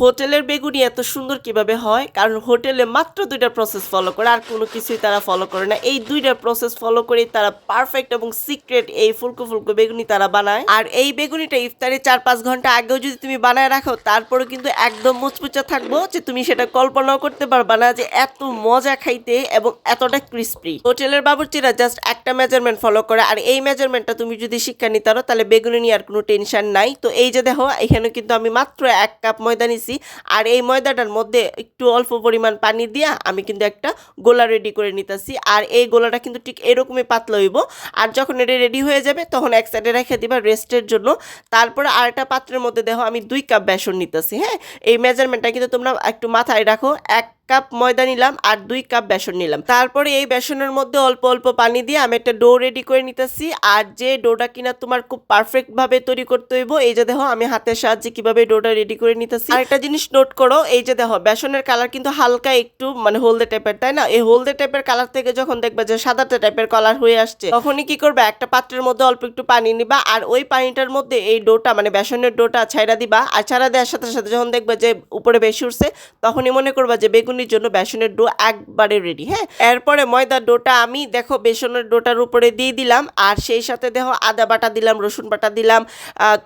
হোটেলের বেগুনি এত সুন্দর কীভাবে হয়? কারণ হোটেলে মাত্র দুইটা প্রসেস ফলো করে, আর কোনো কিছুই তারা ফলো করে না। এই দুইটা প্রসেস ফলো করে তারা পারফেক্ট এবং সিক্রেট এই ফুলকো ফুলকো বেগুনি তারা বানায়। আর এই বেগুনিটা ইফতারে চার পাঁচ ঘণ্টা আগেও যদি তুমি বানায় রাখো তারপরে কিন্তু একদম মুচমুচা থাকব যে তুমি সেটা কল্পনাও করতে পারবা না যে এত মজা খাইতে এবং এতটা ক্রিস্পি হোটেলের বাবুর্চিরা জাস্ট একটা মেজারমেন্ট ফলো করে, আর এই মেজারমেন্টটা তুমি যদি শিক্ষা নিতে পারো, তাহলে বেগুনি নিয়ে আর কোনো টেনশন নাই। তো এই যে দেখো এখানে কিন্তু আমি মাত্র এক কাপ ময়দা নিছি আর এই ময়দাটার মধ্যে একটু অল্প পরিমাণ পানি দিয়া আমি কিন্তু একটা গোলা রেডি করে নিতেছি। আর এই গোলাটা কিন্তু ঠিক এরকমই পাতলা হইব। আর যখন এটা রেডি হয়ে যাবে, তখন এক সাইডে রেখে দিবা রেস্টের জন্য। তারপরে আরেকটা পাত্রের মধ্যে দেখো আমি দুই কাপ বেসন নিতেছি হ্যাঁ? এই মেজারমেন্টটা কিন্তু তোমরা একটু মাথায় রাখো। এক কাপ ময়দা নিলাম আর দুই কাপ বেসন নিলাম। তারপরে এই বেসনের মধ্যে অল্প অল্প পানি দিয়ে আমি একটা ডো রেডি করে নিতেছি। আর যে ডোটা কিনা তোমার খুব পারফেক্ট ভাবে তৈরি করতে হইব, এই যে দেখো আমি হাতের সাহায্যে কীভাবে ডোটা রেডি করে নিতেছি। আর একটা জিনিস নোট করো, এই যে দেখো বেসনের কালার কিন্তু হালকা একটু মানে হলদে টাইপের তাই না? এই হলদে টাইপের কালার থেকে যখন দেখবে যে সাদাটা টাইপের কালার হয়ে আসছে, তখনই কি করবে? একটা পাত্রের মধ্যে অল্প একটু পানি নিবা আর ওই পানিটার মধ্যে এই ডোটা মানে বেসনের ডোটা ছাইড়া দিবা। আর ছাড়া দেওয়ার সাথে সাথে যখন দেখবে যে উপরে বেশি উঠছে, তখনই মনে করবা যে বেগুনির জন্য বেসনের ডো একবারে রেডি হ্যাঁ? এরপরে ময়দার ডোটা আমি, দেখো, বেসনের ডোটার উপরে দিয়ে দিলাম, আর সেই সাথে দেখো আদা বাটা দিলাম, রসুন বাটা দিলাম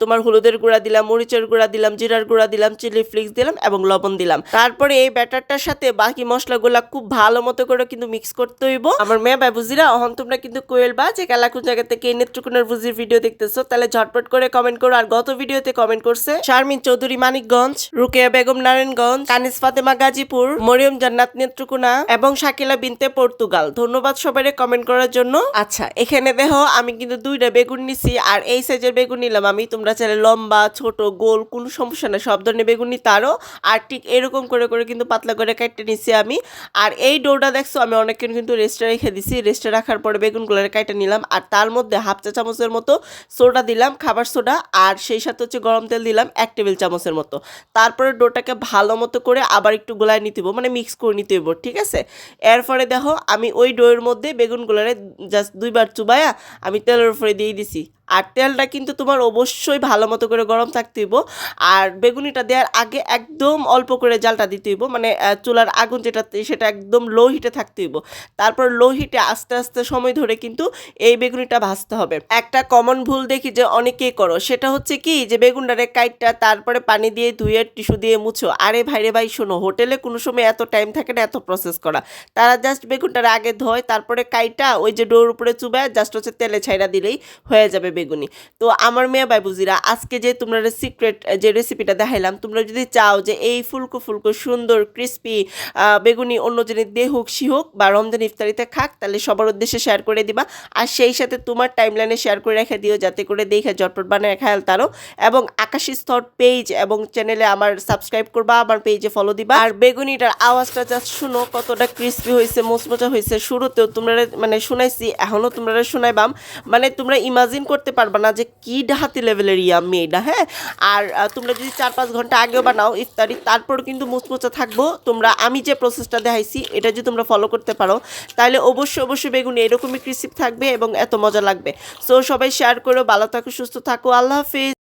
তোমার হলুদের গুঁড়া দিলাম, মরিচের গুঁড়া দিলাম, জিরার গুঁড়া দিলাম, চিলি ফ্লেক্স দিলাম এবং লবণ দিলাম। তারপরে এই ব্যাটারটার সাথে বাকি মশলাগুলা খুব ভালো মতো করে কিন্তু মিক্স করতে হইব। আমার মেয়ে বাবুজিরা, অহন তোমরা কিন্তু কোয়েল বা যে কালাকুন জায়গা থেকে নেত্রকোনার বুজির ভিডিও দেখতেছো, তাহলে ঝটপট করে কমেন্ট করো, আর গত ভিডিওতে কমেন্ট করছে, শারমিন চৌধুরী, মানিকগঞ্জ, রুকেয়া বেগম, নারায়ণগঞ্জ কানিস ফাতেমা, গাজীপুর মরিয়ম জান্নাত নেত্রকোনা এবং শাকিলা বিনতে পর্তুগাল। ধন্যবাদ সবাই কমেন্ট করার জন্য। আচ্ছা এখানে দেখো, আমি কিন্তু দুইটা বেগুন নিছি, আর এই সাইজের বেগুন নিলাম আমি। তোমরা চাইলে লম্বা, ছোট, গোল, কোনো সমস্যা নেই, সব ধরনের বেগুন নিতে আরও ঠিক এরকম করে করে কিন্তু পাতলা করে কেটে নিছি আমি। আর এই ডোটা দেখছ, আমি অনেকক্ষণ কিন্তু রেস্টে রেখে দিছি। রেস্টে রাখার পরে বেগুনগুলো কেটে নিলাম। আর তার মধ্যে হাফ চা চামচের মতো সোডা দিলাম, খাবার সোডা। আর সেই সাথে হচ্ছে গরম তেল দিলাম, এক টেবিল চামচের মতো। তারপরে ডোটাকে ভালো মতো করে আবার একটু গোলায় নিতে মানে মিক্স করে নিতে হইব, ঠিক আছে? এরপরে দেখো, আমি ওই ডোয়ের মধ্যে বেগুনগুলোরে জাস্ট দুইবার চুবায়া আমি তেলের উপরে দিয়ে দিছি। আর তেলটা কিন্তু তোমার অবশ্যই ভালো মতো করে গরম থাকতে হইব। আর বেগুনিটা দেওয়ার আগে একদম অল্প করে জালটা দিতে হইব। মানে চুলার আগুন যেটা সেটা একদম লো হিটে থাকতে হইব। তারপর লো হিটে আস্তে আস্তে সময় ধরে কিন্তু এই বেগুনিটা ভাজতে হবে। একটা কমন ভুল দেখি যে অনেকেই করো। সেটা হচ্ছে কি যে বেগুনটারে কাইটটা তারপরে পানি দিয়ে ধুয়ে টিস্যু দিয়ে মুছো। আরে ভাইরে ভাই, শোনো, হোটেলে কোনো সময় এত টাইম থাকে না, এত প্রসেস করা। তারা জাস্ট বেগুনটারে আগে ধোয়, তারপরে কাইটা ওই যে ডোর উপরে চুবায় জাস্ট হচ্ছে তেলে ছাইড়া দিলেই হয়ে যাবে বেগুনি। তো আমার মেয়ে বাইবুজিরা আজকে যে তোমরা সিক্রেট যে রেসিপিটা দেখাইলাম, তোমরা যদি চাও যে এই ফুলকো ফুলকো সুন্দর ক্রিস্পি বেগুনি অন্য জনের দে হোক, সি হোক, বা রমজান ইফতারিতে খাক, তাহলে সবার উদ্দেশ্যে শেয়ার করে দিবা। আর সেই সাথে তোমার টাইমলাইনে শেয়ার করে রেখে দিও, যাতে করে দেখে জটপট বানায় খায়াল তারও। এবং আকাশি স্তর পেজ এবং চ্যানেলে আমার সাবস্ক্রাইব করবা, আমার পেজে ফলো দিবা। আর বেগুনিটার আওয়াজটা জাস্ট শুনো, কতটা ক্রিস্পি হয়েছে, মোচমোচা হয়েছে। শুরুতেও তোমরা মানে শুনাইছি এখনও তোমরা শুনাইবাম। মানে তোমরা ইমাজিন করতে পারবা না যে কি ডাহাতি লেভেলের ইয়াম্মি এটা হ্যাঁ? আর তোমরা যদি চার পাঁচ ঘণ্টা আগেও বানাও ইফতারি, তারপর কিন্তু মুচমুচে থাকব। তোমরা, আমি যে প্রসেসটা দেখাইছি, এটা যদি তোমরা ফলো করতে পারো, তাহলে অবশ্যই অবশ্যই বেগুনি এরকমই ক্রিসিপ থাকবে এবং এত মজা লাগবে। সো সবাই শেয়ার করো, ভালো থাকো, সুস্থ থাকো, আল্লাহ হাফিজ।